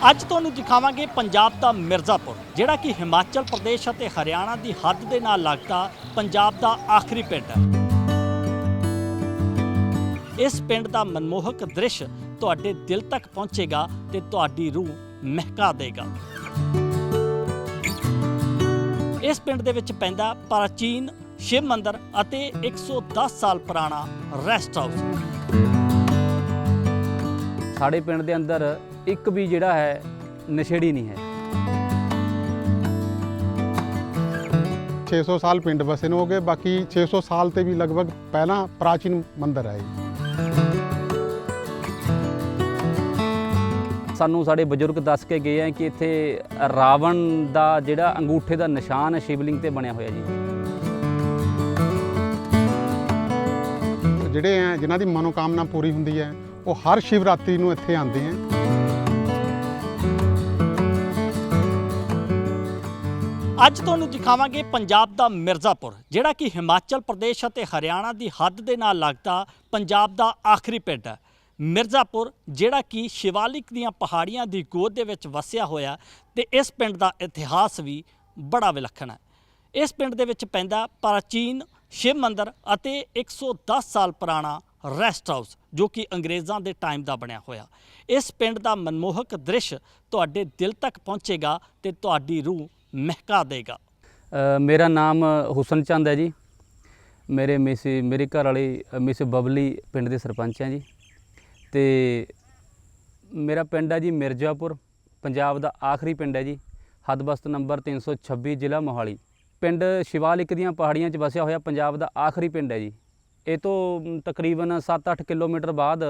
ਅੱਜ ਤੁਹਾਨੂੰ ਦਿਖਾਵਾਂਗੇ ਪੰਜਾਬ ਦਾ ਮਿਰਜ਼ਾਪੁਰ, ਜਿਹੜਾ ਕਿ ਹਿਮਾਚਲ ਪ੍ਰਦੇਸ਼ ਅਤੇ ਹਰਿਆਣਾ ਦੀ ਹੱਦ ਦੇ ਨਾਲ ਲੱਗਦਾ ਪੰਜਾਬ ਦਾ ਆਖਰੀ ਪਿੰਡ ਹੈ। ਇਸ ਪਿੰਡ ਦਾ ਮਨਮੋਹਕ ਦ੍ਰਿਸ਼ ਤੁਹਾਡੇ ਦਿਲ ਤੱਕ ਪਹੁੰਚੇਗਾ ਤੇ ਤੁਹਾਡੀ ਰੂਹ ਮਹਿਕਾ ਦੇਗਾ। ਇਸ ਪਿੰਡ ਦੇ ਵਿੱਚ ਪੈਂਦਾ ਪ੍ਰਾਚੀਨ ਸ਼ਿਵ ਮੰਦਿਰ ਅਤੇ 110 ਸਾਲ ਪੁਰਾਣਾ ਰੈਸਟ ਹਾਊਸ ਸਾਡੇ ਪਿੰਡ ਦੇ ਅੰਦਰ ਇੱਕ ਵੀ ਜਿਹੜਾ ਹੈ ਨਸ਼ੇੜੀ ਨਹੀਂ ਹੈ। 600 ਸਾਲ ਪਿੰਡ ਵਸੇ ਨੂੰ ਹੋ ਗਏ ਬਾਕੀ 600 ਸਾਲ ਤੇ ਵੀ ਲਗਭਗ ਪਹਿਲਾਂ ਪ੍ਰਾਚੀਨ ਮੰਦਿਰ ਹੈ ਸਾਨੂੰ ਸਾਡੇ ਬਜ਼ੁਰਗ ਦੱਸ ਕੇ ਗਏ ਆ ਕਿ ਇੱਥੇ ਰਾਵਣ ਦਾ ਜਿਹੜਾ ਅੰਗੂਠੇ ਦਾ ਨਿਸ਼ਾਨ ਹੈ ਸ਼ਿਵਲਿੰਗ ਤੇ ਬਣਿਆ ਹੋਇਆ ਜੀ। ਜਿਹੜੇ ਹੈ ਜਿਨ੍ਹਾਂ ਦੀ ਮਨੋਕਾਮਨਾ ਪੂਰੀ ਹੁੰਦੀ ਹੈ ਉਹ ਹਰ ਸ਼ਿਵਰਾਤਰੀ ਨੂੰ ਇੱਥੇ ਆਉਂਦੇ ਹੈ। ਅੱਜ ਤੁਹਾਨੂੰ ਦਿਖਾਵਾਂਗੇ ਪੰਜਾਬ ਦਾ ਮਿਰਜ਼ਾਪੁਰ, ਜਿਹੜਾ ਕਿ ਹਿਮਾਚਲ ਪ੍ਰਦੇਸ਼ ਅਤੇ ਹਰਿਆਣਾ ਦੀ ਹੱਦ ਦੇ ਨਾਲ ਲੱਗਦਾ ਪੰਜਾਬ ਦਾ ਆਖਰੀ ਪਿੰਡ ਹੈ। ਮਿਰਜ਼ਾਪੁਰ, ਜਿਹੜਾ ਕਿ ਸ਼ਿਵਾਲਿਕ ਦੀਆਂ ਪਹਾੜੀਆਂ ਦੀ ਗੋਦ ਦੇ ਵਿੱਚ ਵਸਿਆ ਹੋਇਆ ਤੇ ਇਸ ਪਿੰਡ ਦਾ ਇਤਿਹਾਸ ਵੀ ਬੜਾ ਵਿਲੱਖਣ ਹੈ। ਇਸ ਪਿੰਡ ਦੇ ਵਿੱਚ ਪੈਂਦਾ ਪ੍ਰਾਚੀਨ ਸ਼ਿਵ ਮੰਦਿਰ ਅਤੇ 110 ਸਾਲ ਪੁਰਾਣਾ ਰੈਸਟ ਹਾਊਸ, ਜੋ ਕਿ ਅੰਗਰੇਜ਼ਾਂ ਦੇ ਟਾਈਮ ਦਾ ਬਣਿਆ ਹੋਇਆ। ਇਸ ਪਿੰਡ ਦਾ ਮਨਮੋਹਕ ਦ੍ਰਿਸ਼ ਤੁਹਾਡੇ ਦਿਲ ਤੱਕ ਪਹੁੰਚੇਗਾ ਤੇ ਤੁਹਾਡੀ ਰੂਹ ਮਹਿਕਾ ਦੇਗਾ। ਮੇਰਾ ਨਾਮ ਹੁਸਨ ਚੰਦ ਹੈ ਜੀ। ਮੇਰੇ ਮਿਸ, ਮੇਰੇ ਘਰ ਵਾਲੀ ਮਿਸ ਬਬਲੀ ਪਿੰਡ ਦੇ ਸਰਪੰਚ ਹੈ ਜੀ। ਤੇ ਮੇਰਾ ਪਿੰਡ ਹੈ ਜੀ ਮਿਰਜ਼ਾਪੁਰ, ਪੰਜਾਬ ਦਾ ਆਖਰੀ ਪਿੰਡ ਹੈ ਜੀ। ਹੱਦਬਸਤ ਨੰਬਰ 326 ਜ਼ਿਲ੍ਹਾ ਮੋਹਾਲੀ। ਪਿੰਡ ਸ਼ਿਵਾਲਿਕ ਦੀਆਂ ਪਹਾੜੀਆਂ 'ਚ ਵਸਿਆ ਹੋਇਆ ਪੰਜਾਬ ਦਾ ਆਖਰੀ ਪਿੰਡ ਹੈ ਜੀ। ਇਹ ਤੋਂ ਤਕਰੀਬਨ 7-8 ਕਿਲੋਮੀਟਰ ਬਾਅਦ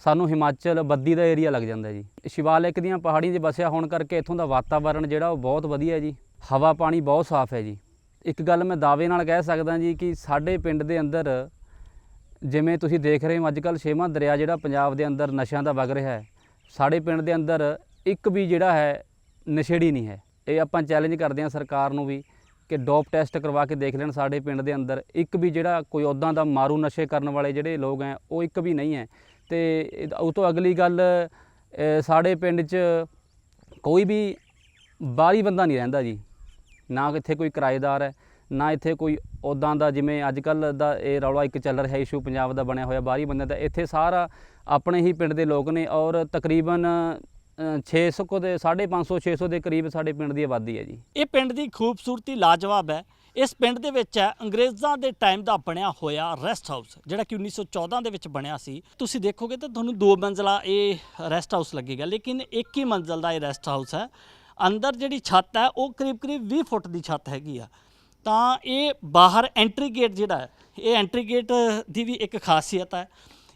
ਸਾਨੂੰ ਹਿਮਾਚਲ ਬੱਦੀ ਦਾ ਏਰੀਆ ਲੱਗ ਜਾਂਦਾ ਜੀ। ਸ਼ਿਵਾਲਿਕ ਦੀਆਂ ਪਹਾੜੀਆਂ 'ਚ ਵਸਿਆ ਹੋਣ ਕਰਕੇ ਇੱਥੋਂ ਦਾ ਵਾਤਾਵਰਣ ਜਿਹੜਾ ਉਹ ਬਹੁਤ ਵਧੀਆ ਜੀ। ਹਵਾ ਪਾਣੀ ਬਹੁਤ ਸਾਫ਼ ਹੈ ਜੀ। ਇੱਕ ਗੱਲ ਮੈਂ ਦਾਅਵੇ ਨਾਲ ਕਹਿ ਸਕਦਾ ਜੀ ਕਿ ਸਾਡੇ ਪਿੰਡ ਦੇ ਅੰਦਰ ਜਿਵੇਂ ਤੁਸੀਂ ਦੇਖ ਰਹੇ ਹੋ ਅੱਜ ਕੱਲ੍ਹ ਛੇਵਾਂ ਦਰਿਆ ਜਿਹੜਾ ਪੰਜਾਬ ਦੇ ਅੰਦਰ ਨਸ਼ਿਆਂ ਦਾ ਵਗ ਰਿਹਾ ਹੈ, ਸਾਡੇ ਪਿੰਡ ਦੇ ਅੰਦਰ ਇੱਕ ਵੀ ਜਿਹੜਾ ਹੈ ਨਸ਼ੇੜੀ ਨਹੀਂ ਹੈ। ਇਹ ਆਪਾਂ ਚੈਲੰਜ ਕਰਦੇ ਹਾਂ ਸਰਕਾਰ ਨੂੰ ਵੀ ਕਿ ਡੋਪ ਟੈਸਟ ਕਰਵਾ ਕੇ ਦੇਖ ਲੈਣ ਸਾਡੇ ਪਿੰਡ ਦੇ ਅੰਦਰ ਇੱਕ ਵੀ ਜਿਹੜਾ ਕੋਈ ਉੱਦਾਂ ਦਾ ਮਾਰੂ ਨਸ਼ੇ ਕਰਨ ਵਾਲੇ ਜਿਹੜੇ ਲੋਕ ਹੈ, ਉਹ ਇੱਕ ਵੀ ਨਹੀਂ ਹੈ। ਤੇ ਉਹ ਤੋਂ ਅਗਲੀ ਗੱਲ ਸਾਡੇ ਪਿੰਡ 'ਚ ਕੋਈ ਵੀ ਬਾਹਰੀ ਬੰਦਾ ਨਹੀਂ ਰਹਿੰਦਾ ਜੀ। ਨਾ ਇੱਥੇ ਕੋਈ ਕਿਰਾਏਦਾਰ ਹੈ, ਨਾ ਇੱਥੇ ਕੋਈ ਉੱਦਾਂ ਦਾ ਜਿਵੇਂ ਅੱਜ ਕੱਲ ਦਾ ਇਹ ਰੌਲਾ ਇੱਕ ਚੱਲ ਰਿਹਾ ਇਸ਼ੂ ਪੰਜਾਬ ਦਾ ਬਣਿਆ ਹੋਇਆ ਬਾਹਰੀ ਬੰਦੇ ਦਾ। ਇੱਥੇ ਸਾਰਾ ਆਪਣੇ ਹੀ ਪਿੰਡ ਦੇ ਲੋਕ ਨੇ ਔਰ ਤਕਰੀਬਨ 600 ਕੋ ਦੇ 550 600 ਦੇ ਕਰੀਬ ਸਾਡੇ ਪਿੰਡ ਦੀ ਆਬਾਦੀ ਹੈ ਜੀ। ਇਹ ਪਿੰਡ ਦੀ ਖੂਬਸੂਰਤੀ ਲਾਜਵਾਬ ਹੈ। ਇਸ ਪਿੰਡ ਦੇ ਵਿੱਚ ਹੈ, ਅੰਗਰੇਜ਼ਾਂ ਦੇ ਟਾਈਮ ਦਾ ਬਣਿਆ ਹੋਇਆ ਰੈਸਟ ਹਾਊਸ ਜਿਹੜਾ ਕਿ 1914 ਦੇ ਵਿੱਚ ਬਣਿਆ ਸੀ। ਤੁਸੀਂ ਦੇਖੋਗੇ ਤਾਂ ਤੁਹਾਨੂੰ ਦੋ ਮੰਜ਼ਲਾ ਇਹ ਰੈਸਟ ਹਾਊਸ ਲੱਗੇਗਾ, ਲੇਕਿਨ ਇੱਕ ਹੀ ਮੰਜ਼ਲ ਦਾ ਇਹ ਰੈਸਟ ਹਾਊਸ ਹੈ। ਅੰਦਰ ਜਿਹੜੀ ਛੱਤ ਹੈ, ਉਹ ਕਰੀਬ-ਕਰੀਬ 20 ਫੁੱਟ ਦੀ ਛੱਤ ਹੈਗੀ ਆ। ਤਾਂ ਇਹ ਬਾਹਰ ਐਂਟਰੀ ਗੇਟ ਜਿਹੜਾ ਹੈ, ਇਹ ਐਂਟਰੀ ਗੇਟ ਦੀ ਵੀ ਇੱਕ ਖਾਸੀਅਤ ਹੈ।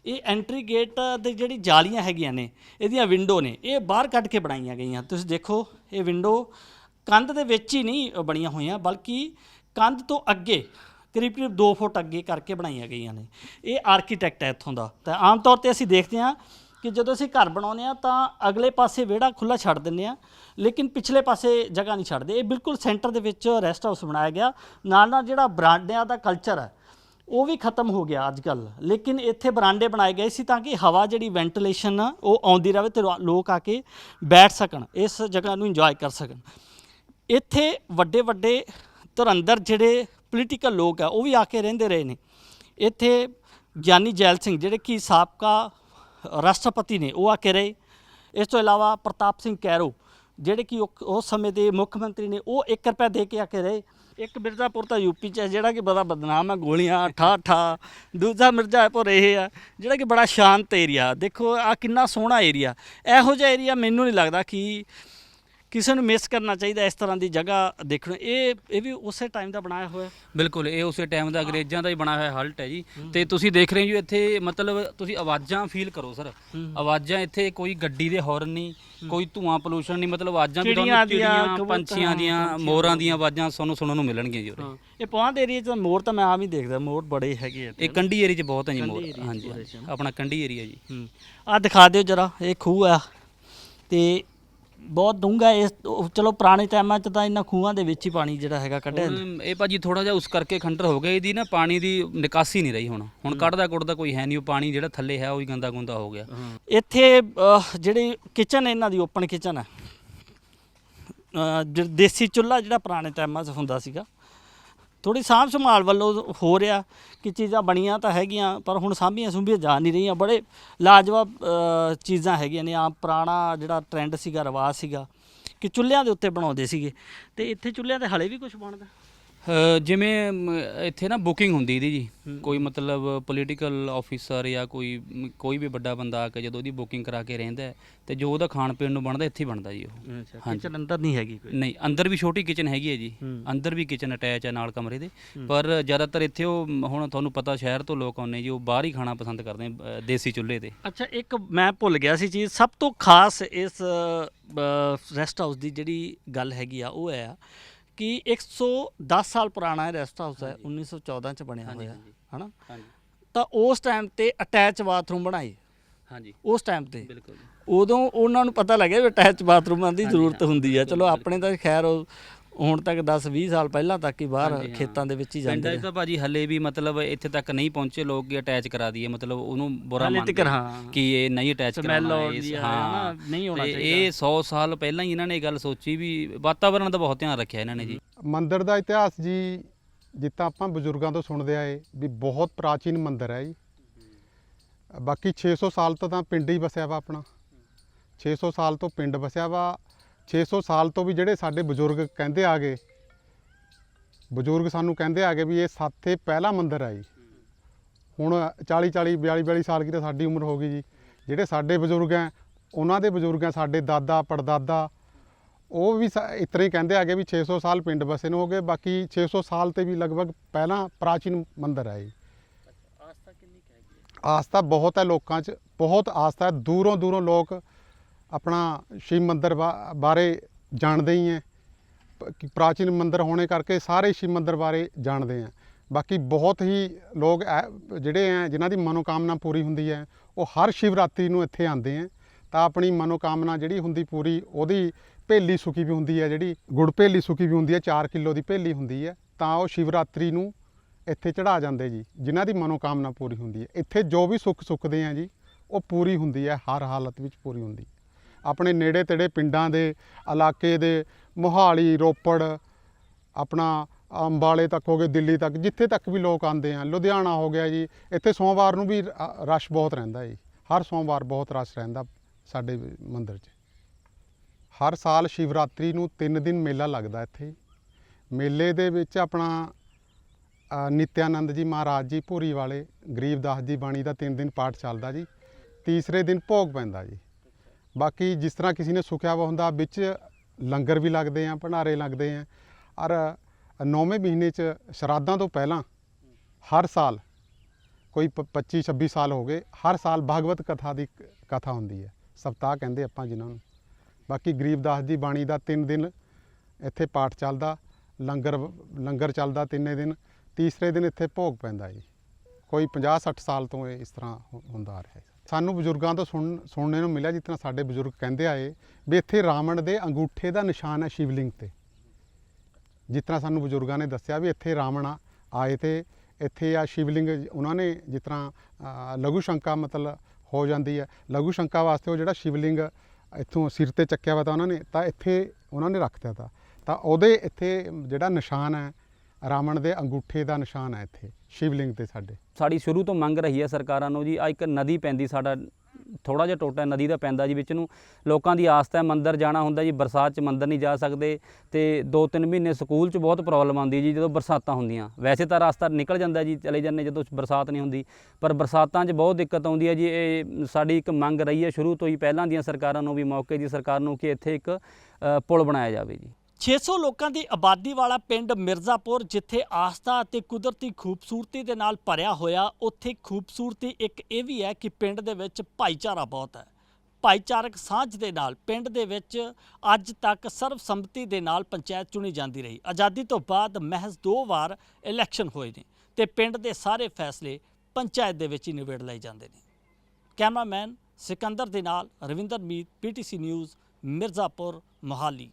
ਇਹ ਐਂਟਰੀ ਗੇਟ ਦੇ ਜਿਹੜੀ ਜਾਲੀਆਂ ਹੈਗੀਆਂ ਨੇ, ਇਹਦੀਆਂ ਵਿੰਡੋ ਨੇ, ਇਹ ਬਾਹਰ ਕੱਢ ਕੇ ਬਣਾਈਆਂ ਗਈਆਂ। ਤੁਸੀਂ ਦੇਖੋ, ਇਹ ਵਿੰਡੋ ਕੰਧ ਦੇ ਵਿੱਚ ਹੀ ਨਹੀਂ ਬਣੀਆਂ ਹੋਈਆਂ, ਬਲਕਿ ਕੰਧ ਤੋਂ ਅੱਗੇ, ਕਰੀਬ ਕਰੀਬ 2 ਫੁੱਟ ਅੱਗੇ ਕਰਕੇ ਬਣਾਈਆਂ ਗਈਆਂ ਨੇ। ਇਹ ਆਰਕੀਟੈਕਟ ਹੈ ਇੱਥੋਂ ਦਾ। ਤਾਂ ਆਮ ਤੌਰ ਤੇ ਅਸੀਂ ਦੇਖਦੇ ਹਾਂ ਕਿ ਜਦੋਂ ਅਸੀਂ ਘਰ ਬਣਾਉਂਦੇ ਆ ਤਾਂ ਅਗਲੇ ਪਾਸੇ ਵਿਹੜਾ ਖੁੱਲਾ ਛੱਡ ਦਿੰਦੇ ਆ ਲੇਕਿਨ ਪਿਛਲੇ ਪਾਸੇ ਜਗ੍ਹਾ ਨਹੀਂ ਛੱਡਦੇ। ਇਹ ਬਿਲਕੁਲ ਸੈਂਟਰ ਦੇ ਵਿੱਚ ਰੈਸਟ ਹਾਊਸ ਬਣਾਇਆ ਗਿਆ। ਨਾਲ ਨਾਲ ਜਿਹੜਾ ਬਰਾਂਡਿਆਂ ਦਾ ਕਲਚਰ ਹੈ ਉਹ ਵੀ ਖਤਮ ਹੋ ਗਿਆ ਅੱਜ ਕੱਲ ਲੇਕਿਨ ਇੱਥੇ ਬਰਾਂਡੇ ਬਣਾਏ ਗਏ ਸੀ ਤਾਂ ਕਿ ਹਵਾ ਜਿਹੜੀ ਵੈਂਟੀਲੇਸ਼ਨ ਆ ਉਹ ਆਉਂਦੀ ਰਹੇ ਤੇ ਲੋ- ਲੋਕ ਆ ਕੇ ਬੈਠ ਸਕਣ, ਇਸ ਜਗ੍ਹਾ ਨੂੰ ਇੰਜੋਏ ਕਰ ਸਕਣ। ਇੱਥੇ ਵੱਡੇ ਵੱਡੇ ਧੁਰੰਦਰ ਜਿਹੜੇ ਪੋਲੀਟੀਕਲ ਲੋਕ ਆ, ਉਹ ਵੀ ਆ ਕੇ ਰਹਿੰਦੇ ਰਹੇ ਨੇ। ਇੱਥੇ ਗਿਆਨੀ ਜੈਲ ਸਿੰਘ ਜਿਹੜੇ ਕਿ ਸਾਬਕਾ ਰਾਸ਼ਟਰਪਤੀ ਨੇ, ਉਹ ਆ ਕੇ ਰਹੇ। ਇਸ ਤੋਂ ਇਲਾਵਾ ਪ੍ਰਤਾਪ ਸਿੰਘ ਕੈਰੋ ਜਿਹੜੇ ਕਿ ਉਹ- ਉਸ ਸਮੇਂ ਦੇ ਮੁੱਖ ਮੰਤਰੀ ਨੇ, ਉਹ 1 ਰੁਪਏ ਦੇ ਕੇ ਆ ਕੇ ਰਹੇ। ਇੱਕ ਮਿਰਜ਼ਾਪੁਰ ਤਾਂ ਯੂਪੀ ਚ ਹੈ, ਜਿਹੜਾ ਕਿ ਬੜਾ ਬਦਨਾਮ ਹੈ, ਗੋਲੀਆਂ, ਠਾ ਠਾ। ਦੂਜਾ ਮਿਰਜ਼ਾਪੁਰ ਇਹ ਆ ਜਿਹੜਾ ਕਿ ਬੜਾ ਸ਼ਾਂਤ ਏਰੀਆ। ਦੇਖੋ ਆ ਕਿੰਨਾ ਸੋਹਣਾ ਏਰੀਆ। ਇਹੋ ਜਿਹਾ ਏਰੀਆ ਮੈਨੂੰ ਨਹੀਂ ਲੱਗਦਾ ਕਿ ਕਿਸੇ ਨੂੰ ਮਿਸ ਕਰਨਾ ਚਾਹੀਦਾ ਇਸ ਤਰ੍ਹਾਂ ਦੀ ਜਗ੍ਹਾ ਦੇਖਣ। ਇਹ ਇਹ ਵੀ ਉਸੇ ਟਾਈਮ ਦਾ ਬਣਾਇਆ ਹੋਇਆ। ਬਿਲਕੁਲ ਇਹ ਉਸੇ ਟਾਈਮ ਦਾ ਅੰਗਰੇਜ਼ਾਂ ਦਾ ਹੀ ਬਣਾ ਹੋਇਆ ਹਲਟ ਹੈ ਜੀ। ਤੇ ਤੁਸੀਂ ਦੇਖ ਰਹੇ ਹੋ ਜੀ ਇੱਥੇ ਮਤਲਬ ਤੁਸੀਂ ਆਵਾਜ਼ਾਂ ਫੀਲ ਕਰੋ ਸਰ ਆਵਾਜ਼ਾਂ ਇੱਥੇ ਕੋਈ ਗੱਡੀ ਦੇ ਹਾਰਨ ਨਹੀਂ ਕੋਈ ਧੂਆਂ ਪੋਲੂਸ਼ਨ ਨਹੀਂ ਮਤਲਬ ਆਵਾਜ਼ਾਂ ਵੀ ਤੁਹਾਨੂੰ ਚਿੜੀਆਂ ਪੰਛੀਆਂ ਦੀਆਂ ਮੋਰਾਂ ਦੀਆਂ ਆਵਾਜ਼ਾਂ ਤੁਹਾਨੂੰ ਸੁਣਨ ਨੂੰ ਮਿਲਣਗੀਆਂ ਜੀ ਉਰੇ। ਇਹ ਪੌਂਦ ਏਰੀਆ ਚ ਮੋਰ ਤਾਂ ਮੈਂ ਆਮ ਹੀ ਦੇਖਦਾ ਮੋਰ ਬੜੇ ਹੈਗੇ ਆ ਇਹ ਕੰਢੀ ਏਰੀਆ 'ਚ ਬਹੁਤ ਹੈ ਜੀ ਮੋਰ। ਹਾਂਜੀ ਆਪਣਾ ਕੰਢੀ ਏਰੀਆ ਜੀ। ਆ ਦਿਖਾ ਦਿਓ ਜਰਾ ਇਹ ਖੂਹ ਆ। ਤੇ ਬਹੁਤ ਡੂੰਘਾ ਇਸ ਉਹ ਚਲੋ ਪੁਰਾਣੇ ਟਾਈਮਾਂ 'ਚ ਤਾਂ ਇਹਨਾਂ ਖੂਹਾਂ ਦੇ ਵਿੱਚ ਹੀ ਪਾਣੀ ਜਿਹੜਾ ਹੈਗਾ ਕੱਢਿਆ ਜਾਂਦਾ। ਹੁਣ ਇਹ ਭਾਜੀ ਥੋੜਾ ਜਿਹਾ ਉਸ ਕਰਕੇ ਖੰਡਰ ਹੋ ਗਿਆ। ਇਹਦੀ ਨਾ ਪਾਣੀ ਦੀ ਨਿਕਾਸੀ ਨਹੀਂ ਰਹੀ ਹੁਣ। ਹੁਣ ਕੱਢਦਾ ਕੁੱਟਦਾ ਕੋਈ ਹੈ ਨਹੀਂ। ਉਹ ਪਾਣੀ ਜਿਹੜਾ ਥੱਲੇ ਹੈ ਉਹ ਹੀ ਗੰਦਾ ਗੁੰਦਾ ਹੋ ਗਿਆ। ਇੱਥੇ ਅਹ, ਜਿਹੜੀ ਕਿਚਨ ਇਹਨਾਂ ਦੀ ਓਪਨ ਕਿਚਨ ਹੈ। ਅਹ, ਦੇਸੀ ਚੁੱਲ੍ਹਾ ਜਿਹੜਾ ਪੁਰਾਣੇ ਟਾਈਮਾਂ 'ਚ ਹੁੰਦਾ ਸੀਗਾ। ਥੋੜੀ ਸਾਂਭ ਸੰਭਾਲ ਵੱਲੋਂ ਹੋ ਰਿਹਾ ਕਿ ਚੀਜ਼ਾਂ ਬਣੀਆਂ ਤਾਂ ਹੈਗੀਆਂ, ਪਰ ਹੁਣ ਸਾਂਭੀਆਂ ਸੁੰਭੀਆਂ ਜਾ ਨਹੀਂ ਰਹੀਆਂ। ਬੜੇ ਲਾਜਵਾਬ ਚੀਜ਼ਾਂ ਹੈਗੀਆਂ ਨੇ। ਆਮ ਪੁਰਾਣਾ ਜਿਹੜਾ ਟ੍ਰੈਂਡ ਸੀਗਾ, ਰਿਵਾਜ ਸੀਗਾ ਕਿ ਚੁੱਲ੍ਹਿਆਂ ਦੇ ਉੱਤੇ ਬਣਾਉਂਦੇ ਸੀਗੇ। ਤੇ ਇੱਥੇ ਚੁੱਲ੍ਹਿਆਂ ਤੇ ਹਲੇ ਵੀ ਕੁਝ ਬਣਦਾ? ਅ, ਜਿਵੇਂ ਮ, ਇੱਥੇ ਨਾ ਬੁਕਿੰਗ ਹੁੰਦੀ ਇਹਦੀ ਜੀ। ਕੋਈ ਮਤਲਬ ਪੋਲੀਟੀਕਲ ਆਫੀਸਰ ਜਾਂ ਕੋਈ ਮ, ਕੋਈ ਵੀ ਵੱਡਾ ਬੰਦਾ ਆ ਕੇ ਜਦੋਂ ਉਹਦੀ ਬੁਕਿੰਗ ਕਰਾ ਕੇ ਰਹਿੰਦਾ ਹੈ, ਤੇ ਜੋ ਉਹਦਾ ਖਾਣ ਪੀਣ ਨੂੰ ਬਣਦਾ ਇੱਥੇ ਹੀ ਬਣਦਾ ਜੀ ਉਹ। ਅੱਛਾ। ਕਿਚਨ ਅੰਦਰ ਨਹੀਂ ਹੈਗੀ ਕੋਈ? ਨਹੀਂ ਅੰਦਰ ਵੀ ਛੋਟੀ ਕਿਚਨ ਹੈਗੀ ਹੈ ਜੀ। ਹੂੰ। ਅੰਦਰ ਵੀ ਕਿਚਨ ਅਟੈਚ ਹੈ ਨਾਲ ਕਮਰੇ ਦੇ। ਪਰ ਜ਼ਿਆਦਾਤਰ ਇੱਥੇ ਉਹ ਮ, ਹੁਣ ਤੁਹਾਨੂੰ ਪਤਾ ਸ਼ਹਿਰ ਤੋਂ ਲੋਕ ਆਉਂਦੇ ਜੀ ਉਹ ਬਾਹਰ ਹੀ ਖਾਣਾ ਪਸੰਦ ਕਰਦੇ ਆ, ਅ, ਦੇਸੀ ਚੁੱਲ੍ਹੇ ਤੇ। ਅੱਛਾ ਇੱਕ ਮੈਂ ਭੁੱਲ ਗਿਆ ਸੀ ਚੀਜ਼। ਸਭ ਤੋਂ ਖਾਸ ਇਸ ਰੈਸਟ ਹਾਊਸ ਦੀ ਜਿਹੜੀ ਗੱਲ ਹੈਗੀ ਆ ਉਹ ਹੈ ਕਿ 110 ਸਾਲ ਪੁਰਾਣਾ ਇਹ ਰੈਸਟ ਹਾਊਸ ਹੈ 1914 ਚ ਬਣਿਆ ਹੋਇਆ। ਹਨਾ? ਤਾਂ ਉਸ ਟਾਈਮ ਤੇ ਅਟੈਚ ਬਾਥਰੂਮ ਬਣਾਏ ਹਾਂਜੀ। ਉਸ ਟਾਈਮ ਤੇ। ਬਿਲਕੁਲ ਉਦੋਂ ਉਹਨਾਂ ਨੂੰ ਪਤਾ ਲੱਗਿਆ ਵੀ ਅਟੈਚ ਬਾਥਰੂਮਾਂ ਦੀ ਜ਼ਰੂਰਤ ਹੁੰਦੀ ਹੈ ਚਲੋ ਆਪਣੇ ਤਾਂ ਖੈਰ ਉਹ ਹੁਣ ਤੱਕ 10 20 ਸਾਲ ਪਹਿਲਾਂ ਤੱਕ ਹੀ ਬਾਹਰ ਹਾਂਜੀ, ਹਾਂ। ਖੇਤਾਂ ਦੇ ਵਿੱਚ ਹੀ ਜਾਂਦੇ ਪਿੰਡਾਂ 'ਚ ਰਹੇ। ਤਾਂ ਭਾਜੀ ਹੱਲੇ ਵੀ ਮਤਲਬ ਇੱਥੇ ਤੱਕ ਨਹੀਂ ਪਹੁੰਚੇ ਲੋਕ ਕਿ ਅਟੈਚ ਕਰਾ ਦਈਏ ਮਤਲਬ ਉਹਨੂੰ ਬੁਰਾ ਹਾਲੇ ਮੰਨਦੇ ਤੱਕ ਹਾਂ। ਕਿ ਇਹ ਨਹੀਂ ਅਟੈਚ Smell ਕਰਾਉਣਾ ਆਉਂਦੀ ਆ, ਹਨਾ, ਨਹੀਂ ਹੋਣਾ ਤੇ ਚਾਹੀਦਾ। ਇਹ 100 ਸਾਲ ਪਹਿਲਾਂ ਹੀ ਇਹਨਾਂ ਨੇ ਇਹ ਗੱਲ ਸੋਚੀ ਵੀ ਵਾਤਾਵਰਣ ਦਾ ਬਹੁਤ ਧਿਆਨ ਰੱਖਿਆ ਇਹਨਾਂ ਨੇ ਜੀ। ਮੰਦਿਰ ਦਾ ਇਤਿਹਾਸ ਜੀ ਜਿੱਦਾਂ ਆਪਾਂ ਬਜ਼ੁਰਗਾਂ ਤੋਂ ਸੁਣਦੇ ਆਏ ਵੀ ਬਹੁਤ ਪ੍ਰਾਚੀਨ ਮੰਦਿਰ ਹੈ ਜੀ। ਬਾਕੀ 600 ਸਾਲ ਤੋਂ ਤਾਂ ਪਿੰਡ ਹੀ ਵਸਿਆ ਵਾ ਆਪਣਾ। 600 ਸਾਲ ਤੋਂ ਪਿੰਡ ਵਸਿਆ ਵਾ। 600 ਸਾਲ ਤੋਂ ਵੀ ਜਿਹੜੇ ਸਾਡੇ ਬਜ਼ੁਰਗ ਕਹਿੰਦੇ ਆ ਗਏ ਬਜ਼ੁਰਗ ਸਾਨੂੰ ਕਹਿੰਦੇ ਆ ਗਏ ਵੀ ਇਹ ਸਾਥੇ ਪਹਿਲਾ ਮੰਦਿਰ ਹੈ ਜੀ। ਹੁਣ 40 40 42 42 ਸਾਲ ਕੀ ਤਾਂ ਸਾਡੀ ਉਮਰ ਹੋ ਗਈ ਜੀ। ਜਿਹੜੇ ਸਾਡੇ ਬਜ਼ੁਰਗ ਹੈ ਉਹਨਾਂ ਦੇ ਬਜ਼ੁਰਗ ਹੈ ਸਾਡੇ ਦਾਦਾ ਪੜਦਾਦਾ ਉਹ ਵੀ ਹੀ ਕਹਿੰਦੇ ਆਗੇ ਵੀ 600 ਸਾਲ ਪਿੰਡ ਬਸੇ ਨੂੰ ਹੋ ਗਏ ਬਾਕੀ 600 ਸਾਲ ਤੇ ਵੀ ਲਗਭਗ ਪਹਿਲਾਂ ਪ੍ਰਾਚੀਨ ਮੰਦਿਰ ਹੈ ਜੀ। ਆਸਥਾ ਕਿੰਨੀ ਹੈਗੀ ਆਸਥਾ ਬਹੁਤ ਹੈ ਲੋਕਾਂ 'ਚ ਬਹੁਤ ਆਸਥਾ ਹੈ। ਦੂਰੋਂ ਦੂਰੋਂ ਲੋਕ ਆਪਣਾ ਸ਼ਿਵ ਮੰਦਿਰ ਬਾ- ਬਾਰੇ ਜਾਣਦੇ ਹੀ ਹੈ। ਕਿ ਪ੍ਰਾਚੀਨ ਮੰਦਿਰ ਹੋਣੇ ਕਰਕੇ ਸਾਰੇ ਸ਼ਿਵ ਮੰਦਿਰ ਬਾਰੇ ਜਾਣਦੇ ਹੈ। ਬਾਕੀ ਬਹੁਤ ਹੀ ਲੋਕ ਐ- ਜਿਹੜੇ ਹੈ, ਜਿਨ੍ਹਾਂ ਦੀ ਮਨੋਕਾਮਨਾ ਪੂਰੀ ਹੁੰਦੀ ਹੈ, ਉਹ ਹਰ ਸ਼ਿਵਰਾਤਰੀ ਨੂੰ ਇੱਥੇ ਆਉਂਦੇ ਹੈ। ਤਾਂ ਆਪਣੀ ਮਨੋਕਾਮਨਾ ਜਿਹੜੀ ਹੁੰਦੀ ਪੂਰੀ, ਉਹਦੀ ਭੇਲੀ ਸੁੱਕੀ ਵੀ ਹੁੰਦੀ ਹੈ, ਜਿਹੜੀ ਗੁੜ ਭੇਲੀ ਸੁੱਕੀ ਵੀ ਹੁੰਦੀ ਹੈ 4 ਕਿਲੋ ਦੀ ਭੇਲੀ ਹੁੰਦੀ ਹੈ, ਤਾਂ ਉਹ ਸ਼ਿਵਰਾਤਰੀ ਨੂੰ ਇੱਥੇ ਚੜਾ ਜਾਂਦੇ ਜੀ, ਜਿਨ੍ਹਾਂ ਦੀ ਮਨੋਕਾਮਨਾ ਪੂਰੀ ਹੁੰਦੀ ਹੈ। ਇੱਥੇ ਜੋ ਵੀ ਸੁੱਖ ਸੁੱਖਦੇ ਆ ਜੀ, ਉਹ ਪੂਰੀ ਹੁੰਦੀ ਹੈ, ਹਰ ਹਾਲਤ ਵਿੱਚ ਪੂਰੀ ਹੁੰਦੀ ਹੈ। ਆਪਣੇ ਨੇੜੇ ਤੇੜੇ ਪਿੰਡਾਂ ਦੇ, ਇਲਾਕੇ ਦੇ, ਮੋਹਾਲੀ, ਰੋਪੜ, ਆਪਣਾ ਅੰਬਾਲੇ ਤੱਕ ਹੋ ਗਏ, ਦਿੱਲੀ ਤੱਕ, ਜਿੱਥੇ ਤੱਕ ਵੀ ਲੋਕ ਆਉਂਦੇ ਆ, ਲੁਧਿਆਣਾ ਹੋ ਗਿਆ ਜੀ, ਇੱਥੇ ਸੋਮਵਾਰ ਨੂੰ ਵੀ ਰਸ਼ ਬਹੁਤ ਰਹਿੰਦਾ ਜੀ। ਹਰ ਸੋਮਵਾਰ ਬਹੁਤ ਰਸ਼ ਰਹਿੰਦਾ ਸਾਡੇ ਮੰਦਿਰ 'ਚ। ਹਰ ਸਾਲ ਸ਼ਿਵਰਾਤਰੀ ਨੂੰ 3 ਦਿਨ ਮੇਲਾ ਲੱਗਦਾ ਇੱਥੇ ਮੇਲੇ ਦੇ ਵਿੱਚ ਆਪਣਾ ਨਿਤਿਆਨੰਦ ਜੀ ਮਹਾਰਾਜ ਜੀ, ਭੂਰੀ ਵਾਲੇ, ਗਰੀਬਦਾਸ ਜੀ ਬਾਣੀ ਦਾ 3 ਦਿਨ ਪਾਠ ਚੱਲਦਾ ਜੀ। ਤੀਸਰੇ ਦਿਨ ਭੋਗ ਪੈਂਦਾ ਜੀ। ਬਾਕੀ ਜਿਸ ਤਰ੍ਹਾਂ ਕਿਸੇ ਨੇ ਸੁਖਿਆ ਵਾ ਹੁੰਦਾ, ਵਿੱਚ ਲੰਗਰ ਵੀ ਲੱਗਦੇ ਆ, ਭੰਡਾਰੇ ਲੱਗਦੇ ਆ। ਔਰ ਨੌਵੇਂ ਮਹੀਨੇ ਚ ਸ਼ਰਾਦਾਂ ਤੋਂ ਪਹਿਲਾਂ ਹਰ ਸਾਲ, ਕੋਈ 25 26 ਸਾਲ ਹੋ ਗਏ, ਹਰ ਸਾਲ ਭਾਗਵਤ ਕਥਾ ਦੀ ਕ- ਕਥਾ ਹੁੰਦੀ ਹੈ। ਸਪਤਾਹ ਕਹਿੰਦੇ ਆਪਾਂ ਜਿਨ੍ਹਾਂ ਨੂੰ। ਬਾਕੀ ਗਰੀਬਦਾਸ ਦੀ ਬਾਣੀ ਦਾ 3 ਦਿਨ ਇੱਥੇ ਪਾਠ ਚੱਲਦਾ, ਲੰਗਰ ਲੰਗਰ ਚੱਲਦਾ ਤਿੰਨੇ ਦਿਨ, ਤੀਸਰੇ ਦਿਨ ਇੱਥੇ ਭੋਗ ਪੈਂਦਾ ਜੀ। ਕੋਈ 50 60 ਸਾਲ ਤੋਂ ਇਹ ਇਸ ਤਰ੍ਹਾਂ ਹੁ- ਹੁੰਦਾ ਆ ਰਿਹਾ ਹੈ। ਸਾਨੂੰ ਬਜ਼ੁਰਗਾਂ ਤੋਂ ਸੁਣ, ਸੁਣਨੇ ਨੂੰ ਮਿਲਿਆ ਜਿਸ ਤਰ੍ਹਾਂ ਸਾਡੇ ਬਜ਼ੁਰਗ ਕਹਿੰਦੇ ਆਏ ਵੀ ਇੱਥੇ ਰਾਵਣ ਦੇ ਅੰਗੂਠੇ ਦਾ ਨਿਸ਼ਾਨ ਹੈ ਸ਼ਿਵਲਿੰਗ ਤੇ। ਜਿਸ ਤਰ੍ਹਾਂ ਸਾਨੂੰ ਬਜ਼ੁਰਗਾਂ ਨੇ ਦੱਸਿਆ ਵੀ ਇੱਥੇ ਰਾਵਣ ਆਏ ਤੇ ਇੱਥੇ ਆ ਸ਼ਿਵਲਿੰਗ ਉਹਨਾਂ ਨੇ ਜਿਸ ਤਰ੍ਹਾਂ ਲਘੂ ਸ਼ੰਕਾ ਮਤਲਬ ਹੋ ਜਾਂਦੀ ਹੈ। ਲਘੂ ਸ਼ੰਕਾ ਵਾਸਤੇ ਉਹ ਜਿਹੜਾ ਸ਼ਿਵਲਿੰਗ ਇੱਥੋਂ ਸਿਰ ਤੇ ਚੱਕਿਆ ਵਾ ਤਾਂ ਉਹਨਾਂ ਨੇ, ਤਾਂ ਇੱਥੇ ਉਹਨਾਂ ਨੇ ਰੱਖ ਦਿੱਤਾ। ਤਾਂ ਉਹਦੇ ਇੱਥੇ ਜਿਹੜਾ ਨਿਸ਼ਾਨ ਹੈ ਰਾਵਣ ਦੇ ਅੰਗੂਠੇ ਦਾ ਨਿਸ਼ਾਨ ਹੈ ਇੱਥੇ, ਸ਼ਿਵਲਿੰਗ ਤੇ ਸਾਡੇ। ਸਾਡੀ ਸ਼ੁਰੂ ਤੋਂ ਮੰਗ ਰਹੀ ਹੈ ਸਰਕਾਰਾਂ ਨੂੰ ਜੀ ਆ ਇੱਕ ਨਦੀ ਪੈਂਦੀ ਸਾਡਾ ਥੋੜਾ ਜਿਹਾ ਟੋਟਾ ਨਦੀ ਦਾ ਪੈਂਦਾ ਜੀ ਵਿੱਚ ਨੂੰ। ਲੋਕਾਂ ਦੀ ਆਸਤਾ ਹੈ ਮੰਦਰ ਜਾਣਾ ਹੁੰਦਾ ਜੀ, ਬਰਸਾਤ 'ਚ ਮੰਦਰ ਨਹੀਂ ਜਾ ਸਕਦੇ ਤੇ 2-3 ਮਹੀਨੇ ਸਕੂਲ 'ਚ ਬਹੁਤ ਪ੍ਰੋਬਲਮ ਆਉਂਦੀ ਜੀ, ਜਦੋਂ ਬਰਸਾਤਾਂ ਹੁੰਦੀਆਂ। ਵੈਸੇ ਤਾਂ ਰਸਤਾ ਨਿਕਲ ਜਾਂਦਾ ਜੀ, ਚਲੇ ਜਾਂਦੇ ਜਦੋਂ ਬਰਸਾਤ ਨਹੀਂ ਹੁੰਦੀ, ਪਰ ਬਰਸਾਤਾਂ 'ਚ ਬਹੁਤ ਦਿੱਕਤ ਆਉਂਦੀ ਹੈ ਜੀ, ਇਹ ਸਾਡੀ ਇੱਕ ਮੰਗ ਰਹੀ ਹੈ ਸ਼ੁਰੂ ਤੋਂ ਹੀ, ਪਹਿਲਾਂ ਦੀਆਂ ਸਰਕਾਰਾਂ ਨੂੰ ਵੀ ਮੌਕੇ ਦੀ ਸਰਕਾਰ ਨੂੰ ਕਿ ਇੱਥੇ ਇੱਕ ਪੁਲ ਬਣਾਇਆ ਜਾਵੇ ਜੀ। 600 ਲੋਕਾਂ ਦੀ ਆਬਾਦੀ ਵਾਲਾ ਪਿੰਡ ਮਿਰਜ਼ਾਪੁਰ, ਜਿੱਥੇ ਆਸਥਾ ਅਤੇ ਕੁਦਰਤੀ ਖੂਬਸੂਰਤੀ ਦੇ ਨਾਲ ਭਰਿਆ ਹੋਇਆ, ਉੱਥੇ ਖੂਬਸੂਰਤੀ ਇੱਕ ਇਹ ਵੀ ਹੈ ਕਿ ਪਿੰਡ ਦੇ ਵਿੱਚ ਭਾਈਚਾਰਾ ਬਹੁਤ ਹੈ। ਭਾਈਚਾਰਕ ਸਾਂਝ ਦੇ ਨਾਲ ਪਿੰਡ ਦੇ ਵਿੱਚ ਅੱਜ ਤੱਕ ਸਰਬਸੰਮਤੀ ਦੇ ਨਾਲ ਪੰਚਾਇਤ ਚੁਣੀ ਜਾਂਦੀ ਰਹੀ। ਆਜ਼ਾਦੀ ਤੋਂ ਬਾਅਦ ਮਹਿਜ਼ ਦੋ ਵਾਰ ਇਲੈਕਸ਼ਨ ਹੋਏ ਨੇ ਤੇ ਪਿੰਡ ਦੇ ਸਾਰੇ ਫੈਸਲੇ ਪੰਚਾਇਤ ਦੇ ਵਿੱਚ ਹੀ ਨਿਬੇੜ ਲਏ ਜਾਂਦੇ ਨੇ। ਕੈਮਰਾਮੈਨ ਸਿਕੰਦਰ ਦੇ ਨਾਲ ਰਵਿੰਦਰ ਮੀਤ ਪੀਟੀਸੀ ਨਿਊਜ਼, ਮਿਰਜ਼ਾਪੁਰ, ਮੋਹਾਲੀ।